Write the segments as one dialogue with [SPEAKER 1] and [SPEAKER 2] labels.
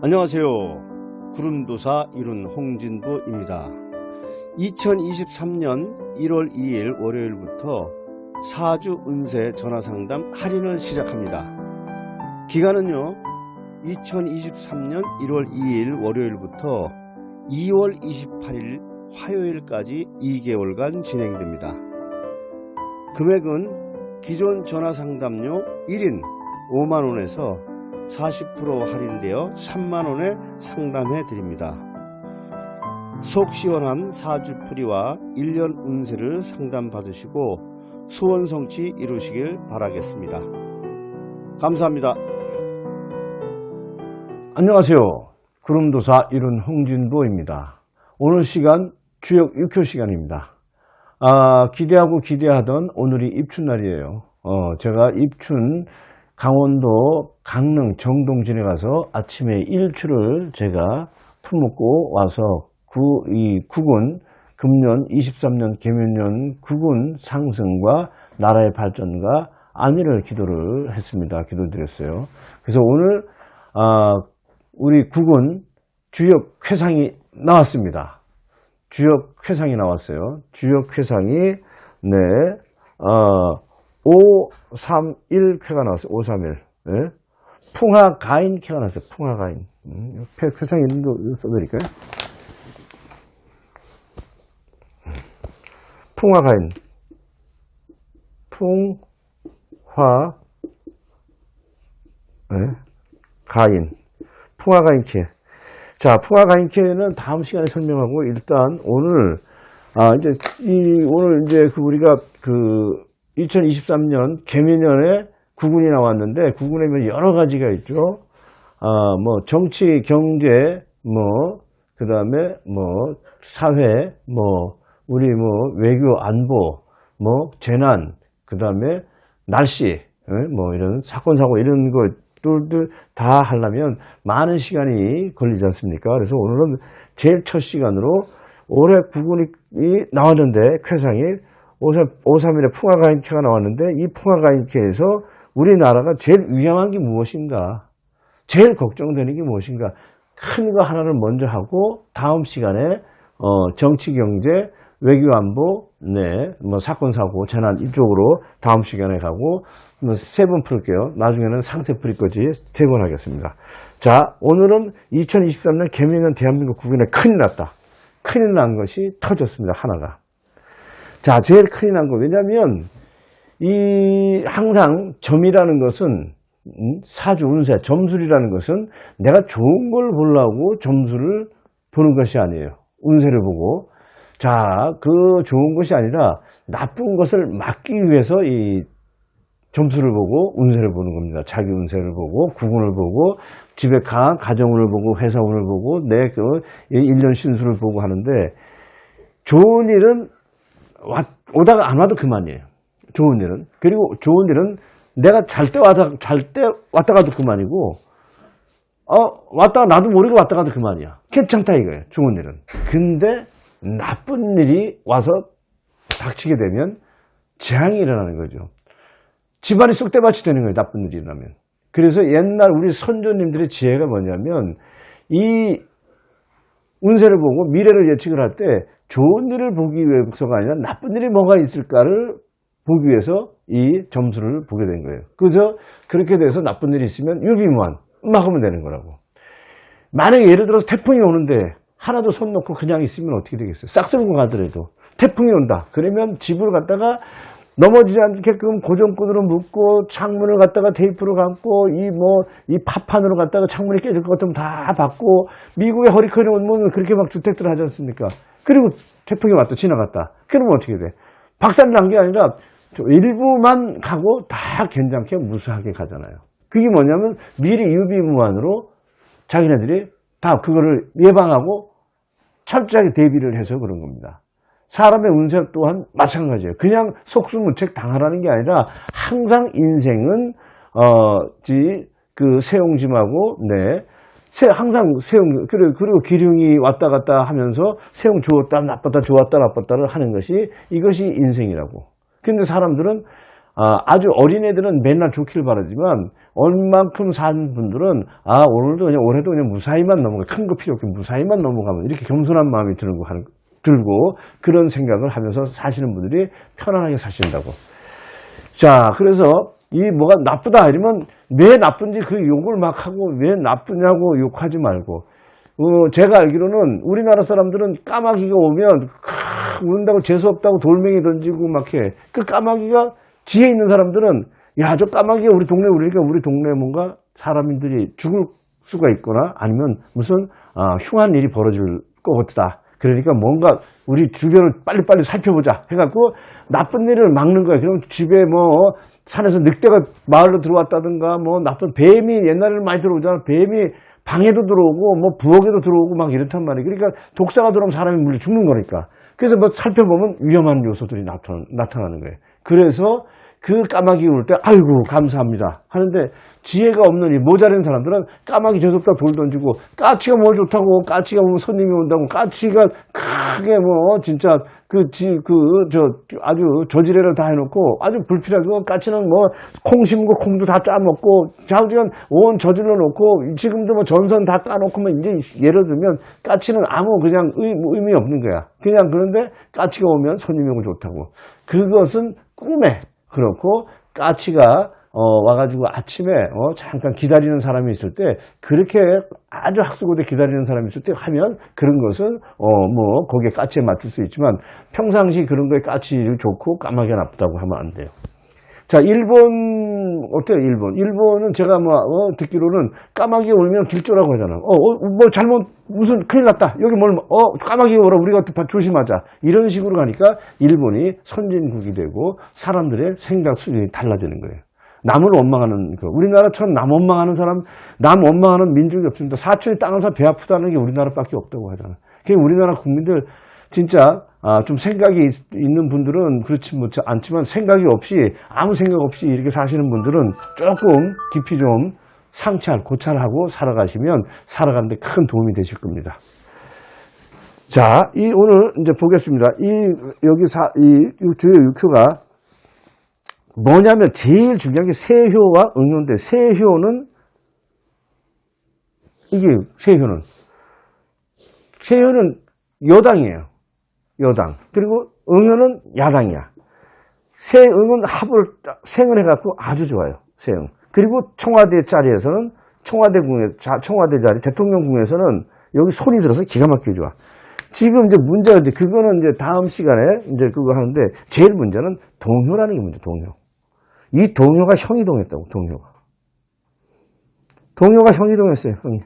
[SPEAKER 1] 안녕하세요. 구름도사 이룬 홍진보입니다. 2023년 1월 2일 월요일부터 4주 운세 전화상담 할인을 시작합니다. 기간은요, 2023년 1월 2일 월요일부터 2월 28일 화요일까지 2개월간 진행됩니다. 금액은 기존 전화상담료 1인 5만원에서 40% 할인되어 3만원에 상담해 드립니다. 속 시원한 사주풀이와 1년 운세를 상담받으시고 소원 성취 이루시길 바라겠습니다. 감사합니다. 안녕하세요. 구름도사 이룬 홍진보입니다. 오늘 시간 주역 6효 시간입니다. 아, 기대하고 기대하던 오늘이 입춘날이에요. 어, 제가 입춘 강원도 강릉 정동진에 가서 아침에 일출을 제가 품고 와서 구, 이 국군 금년 23년 개면년 국군 상승과 나라의 발전과 안위를 기도를 했습니다. 기도드렸어요. 그래서 오늘 아, 우리 국군 주역 회상이 나왔습니다. 주역 회상이 나왔어요. 주역 회상이 네, 어, 531쾌가 나왔어요. 531. 네? 풍화가인 쾌가 나왔어요. 풍화가인. 음, 회상 거 써드릴까요? 풍화가인. 풍화, 네? 가인. 풍화가인 쾌. 자, 풍화가인 쾌는 다음 시간에 설명하고 일단 오늘 아 이제 이 오늘 이제 그 우리가 그 2023년 개미년에 구군이 나왔는데 구군에는 여러 가지가 있죠. 아, 뭐 정치, 경제, 뭐 그다음에 뭐 사회, 뭐 우리 뭐 외교, 안보, 뭐 재난, 그다음에 날씨, 예, 뭐 이런 사건 사고 이런 것들도 다 하려면 많은 시간이 걸리지 않습니까? 그래서 오늘은 제일 첫 시간으로 올해 구군이 나왔는데 쾌상이 531에 풍화가인캐가 나왔는데 이 풍화가인캐에서 우리나라가 제일 위험한 게 무엇인가? 제일 걱정되는 게 무엇인가? 큰 거 하나를 먼저 하고 다음 시간에 어, 정치, 경제, 외교, 안보, 네, 뭐 사건, 사고, 재난 이쪽으로 다음 시간에 가고 뭐세번 풀게요. 나중에는 상세 풀 거지 세 번 하겠습니다. 자, 오늘은 2023년 개미년 대한민국 국민에 큰일 났다. 큰일 난 것이 터졌습니다. 하나가. 자, 제일 큰일 난 거. 왜냐면, 이, 항상 점이라는 것은, 음, 사주 운세, 점술이라는 것은 내가 좋은 걸 보려고 점수를 보는 것이 아니에요. 운세를 보고. 자, 그 좋은 것이 아니라 나쁜 것을 막기 위해서 이 점수를 보고 운세를 보는 겁니다. 자기 운세를 보고, 구군을 보고, 집에 강한 가정운을 보고, 회사운을 보고, 내 그, 1년 신수를 보고 하는데, 좋은 일은 왔, 오다가 안 와도 그만이에요. 좋은 일은. 그리고 좋은 일은 내가 잘때 왔다, 잘 때 왔다 가도 그만이고, 어, 왔다가 나도 모르게 왔다 가도 그만이야. 괜찮다 이거예요. 좋은 일은. 근데 나쁜 일이 와서 닥치게 되면 재앙이 일어나는 거죠. 집안이 쑥대밭이 되는 거예요. 나쁜 일이 일어나면. 그래서 옛날 우리 선조님들의 지혜가 뭐냐면 이 운세를 보고 미래를 예측을 할 때 좋은 일을 보기 위해서가 아니라 나쁜 일이 뭐가 있을까를 보기 위해서 이 점수를 보게 된 거예요. 그래서 그렇게 돼서 나쁜 일이 있으면 유비무한 막 하면 되는 거라고. 만약에 예를 들어서 태풍이 오는데 하나도 손 놓고 그냥 있으면 어떻게 되겠어요? 싹 쓸고 가더라도 태풍이 온다. 그러면 집을 갖다가 넘어지지 않게끔 고정끈으로 묶고 창문을 갖다가 테이프로 감고 이 뭐 이 파판으로 갖다가 창문이 깨질 것 같으면 다 받고 미국의 허리케인이 오면 그렇게 막 주택들 하지 않습니까? 그리고 태풍이 왔다 지나갔다. 그러면 어떻게 돼? 박살 난 게 아니라 일부만 가고 다 괜찮게 무수하게 가잖아요. 그게 뭐냐면 미리 유비무한으로 자기네들이 다 그거를 예방하고 철저하게 대비를 해서 그런 겁니다. 사람의 운세 또한 마찬가지예요. 그냥 속수무책 당하라는 게 아니라 항상 인생은 어그 세용짐하고 네 세, 항상 세용 그리고, 그리고 기륭이 왔다 갔다 하면서 세용 좋았다 나빴다 좋았다 나빴다를 하는 것이 이것이 인생이라고. 근데 사람들은 아, 아주 어린애들은 맨날 좋기를 바라지만 얼만큼 산 분들은 아 오늘도 그냥 올해도 그냥 무사히만 넘어가 큰 거 필요 없게 무사히만 넘어가면 이렇게 겸손한 마음이 들고 하는 들고 그런 생각을 하면서 사시는 분들이 편안하게 사신다고. 자, 그래서 이 뭐가 나쁘다 이러면 왜 나쁜지 그 욕을 막 하고 왜 나쁘냐고 욕하지 말고 어, 제가 알기로는 우리나라 사람들은 까마귀가 오면 크, 운다고 재수없다고 돌멩이 던지고 막 해. 그 까마귀가 지혜 있는 사람들은 야, 저 까마귀가 우리 동네 우리니까 우리 동네에 뭔가 사람들이 죽을 수가 있거나 아니면 무슨 아, 흉한 일이 벌어질 것 같다. 그러니까 뭔가 우리 주변을 빨리빨리 살펴보자 해갖고 나쁜 일을 막는 거야. 그럼 집에 뭐 산에서 늑대가 마을로 들어왔다든가 뭐 나쁜 뱀이 옛날에는 많이 들어오잖아. 뱀이 방에도 들어오고 뭐 부엌에도 들어오고 막 이렇단 말이에요. 그러니까 독사가 들어오면 사람이 물려 죽는 거니까. 그래서 뭐 살펴보면 위험한 요소들이 나타, 나타나는 거예요. 그래서 그 까마귀 올때 아이고 감사합니다 하는데 지혜가 없는 이 모자란 사람들은 까마귀 재수없다 돌 던지고 까치가 뭘 좋다고 까치가 오면 손님이 온다고 까치가 크게 뭐 진짜 그 지 그 저 아주 저지레를 다 해놓고 아주 불필요하고 까치는 뭐 콩 심고 콩도 다 짜먹고 좌우지간 온 저질러 놓고 지금도 뭐 전선 다 까놓고 뭐 이제 예를 들면 까치는 아무 그냥 의, 의미 없는 거야. 그냥 그런데 까치가 오면 손님이 오면 좋다고. 그것은 꿈에 그렇고 까치가 어, 와가지고 아침에 어, 잠깐 기다리는 사람이 있을 때 그렇게 아주 학수고대 기다리는 사람이 있을 때 하면 그런 것은 어, 뭐 거기에 까치에 맞출 수 있지만 평상시 그런 거에 까치 좋고 까마귀가 나쁘다고 하면 안 돼요. 자, 일본, 어때요, 일본? 일본은 제가 뭐, 어, 듣기로는 까마귀 울면 길조라고 하잖아. 어, 어, 뭐 잘못, 무슨 큰일 났다. 여기 뭘, 어, 까마귀 오라. 우리가 또 조심하자. 이런 식으로 가니까 일본이 선진국이 되고 사람들의 생각 수준이 달라지는 거예요. 남을 원망하는 그 우리나라처럼 남 원망하는 사람, 남 원망하는 민족이 없습니다. 사촌이 땅을 사 배 아프다는 게 우리나라밖에 없다고 하잖아. 그게 우리나라 국민들 진짜 아, 좀 생각이 있- 있는 분들은 그렇지 뭐 않지만 생각이 없이 아무 생각 없이 이렇게 사시는 분들은 조금 깊이 좀 상찰, 고찰하고 살아가시면 살아가는데 큰 도움이 되실 겁니다. 자, 이 오늘 이제 보겠습니다. 이 여기 사, 이 주요 6효가 뭐냐면 제일 중요한 게 세효와 응효인데 세효는 이게 세효는 세효는 여당이에요. 여당. 그리고 응효는 야당이야. 세응은 합을 딱 생을 해갖고 아주 좋아요. 세응. 그리고 청와대 자리에서는 청와대 궁에 자 청와대 자리 대통령 궁에서는 여기 손이 들어서 기가 막히게 좋아. 지금 이제 문제가 이제 그거는 이제 다음 시간에 이제 그거 하는데 제일 문제는 동효라는 게 문제. 동효. 이 동효가 형이 동했다고. 동효가. 동효가 형이 동했어요. 형이.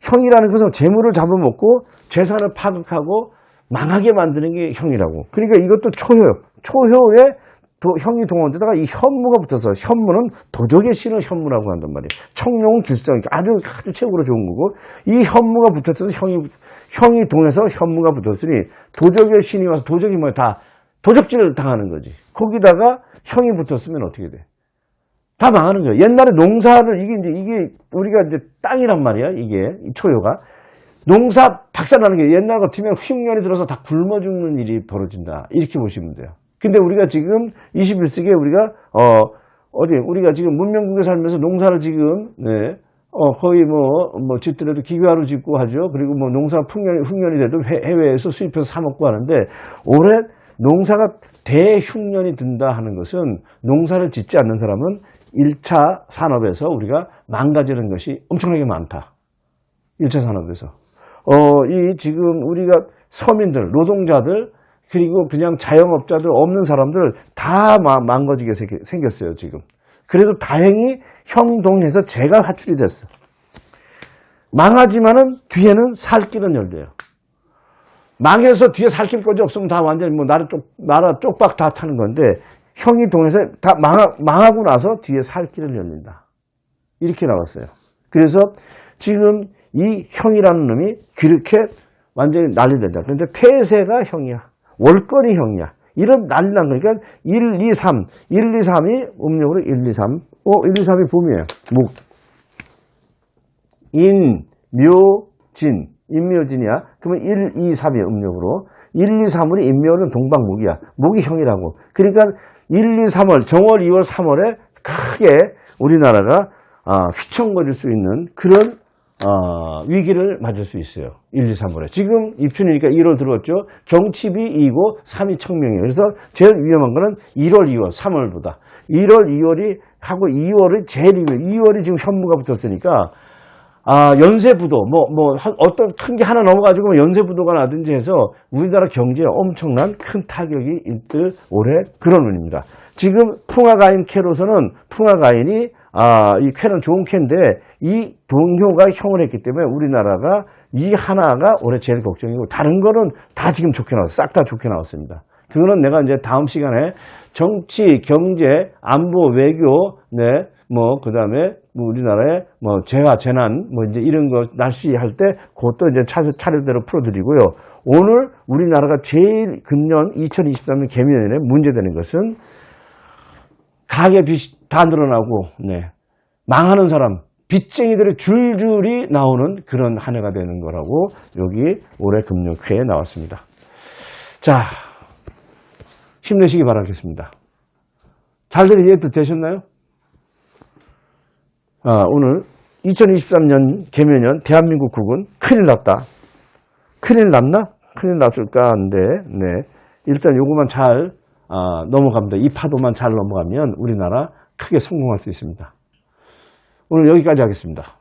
[SPEAKER 1] 형이라는 것은 재물을 잡아먹고 재산을 파극하고 망하게 만드는 게 형이라고. 그러니까 이것도 초효. 초효에 도- 형이 동원되다가 이 현무가 붙어서 현무는 도적의 신을 현무라고 한단 말이에요. 청룡은 길성, 아주 아주 최고로 좋은 거고 이 현무가 붙어서 형이 형이 동해서 현무가 붙었으니 도적의 신이 와서 도적이 뭐다 도적질을 당하는 거지. 거기다가 형이 붙었으면 어떻게 돼? 다 망하는 거예요. 옛날에 농사를 이게 이제 이게 우리가 이제 땅이란 말이야. 이게 이 초효가 농사 박살나는 게 옛날 같으면 흉년이 들어서 다 굶어 죽는 일이 벌어진다. 이렇게 보시면 돼요. 근데 우리가 지금 21세기에 우리가 어 어디 우리가 지금 문명국에 살면서 농사를 지금 네. 어 거의 뭐뭐 짓더라도 기계화로 짓고 하죠. 그리고 뭐 농사 풍년이 흉년이 돼도 해- 해외에서 수입해서 사 먹고 하는데 올해 농사가 대흉년이 든다 하는 것은 농사를 짓지 않는 사람은 1차 산업에서 우리가 망가지는 것이 엄청나게 많다. 1차 산업에서. 어, 이 지금 우리가 서민들, 노동자들, 그리고 그냥 자영업자들 없는 사람들 다 마- 망가지게 생- 생겼어요, 지금. 그래도 다행히 형동에서 제가 화출이 됐어. 망하지만은 뒤에는 살 길은 열려요. 망해서 뒤에 살 길 거지 없으면 다 완전히 뭐 나라 쪽, 나라 쪽박 다 타는 건데 형이 동해서 다 망하, 망하고 나서 뒤에 살 길을 열린다. 이렇게 나왔어요. 그래서 지금 이 형이라는 놈이 그렇게 완전히 난리 된다. 그런데 폐세가 형이야. 월권이 형이야. 이런 난리 난 거니까 1, 2, 3. 1, 2, 3이 음력으로 1, 2, 3. 어, 1, 2, 3이 봄이에요. 목. 인, 묘, 진. 인묘진이야. 그러면 1, 2, 3이 음력으로. 1, 2, 3월이 인묘는 동방목이야. 목이 형이라고. 그러니까 1, 2, 3월, 정월, 2월, 3월에 크게 우리나라가 아, 휘청거릴 수 있는 그런 어, 위기를 맞을 수 있어요. 1, 2, 3월에. 지금 입춘이니까 1월 들어왔죠. 경칩이 2고 3이 청명이에요. 그래서 제일 위험한 거는 1월, 2월, 3월보다. 1월, 2월이 하고 2월이 제일 위험해요. 2월이 지금 현무가 붙었으니까 아, 연쇄부도, 뭐, 뭐, 한- 어떤 큰 게 하나 넘어가지고 뭐 연쇄부도가 나든지 해서 우리나라 경제에 엄청난 큰 타격이 있을 올해 그런 운입니다. 지금 풍화가인 캐로서는 풍화가인이 아, 이 캐는 좋은 캐인데 이 동효가 형을 했기 때문에 우리나라가 이 하나가 올해 제일 걱정이고 다른 거는 다 지금 좋게 나왔어요. 싹다 좋게 나왔습니다. 그거는 내가 이제 다음 시간에 정치, 경제, 안보, 외교, 네, 뭐, 그 다음에 우리나라의 뭐, 재화, 재난, 뭐, 이제 이런 거, 날씨 할 때, 그것도 이제 차, 차례대로 풀어드리고요. 오늘 우리나라가 제일 금년 2023년 개면에 문제되는 것은 가계 빚이 다 늘어나고, 네. 망하는 사람, 빚쟁이들이 줄줄이 나오는 그런 한 해가 되는 거라고 여기 올해 금융회에 나왔습니다. 자, 힘내시기 바라겠습니다. 잘들 이해도 되셨나요? 아, 오늘 2023년 개면연 대한민국 국은 큰일 났다. 큰일 났나? 큰일 났을까? 한데, 네. 일단 요거만 잘, 아, 넘어갑니다. 이 파도만 잘 넘어가면 우리나라 크게 성공할 수 있습니다. 오늘 여기까지 하겠습니다.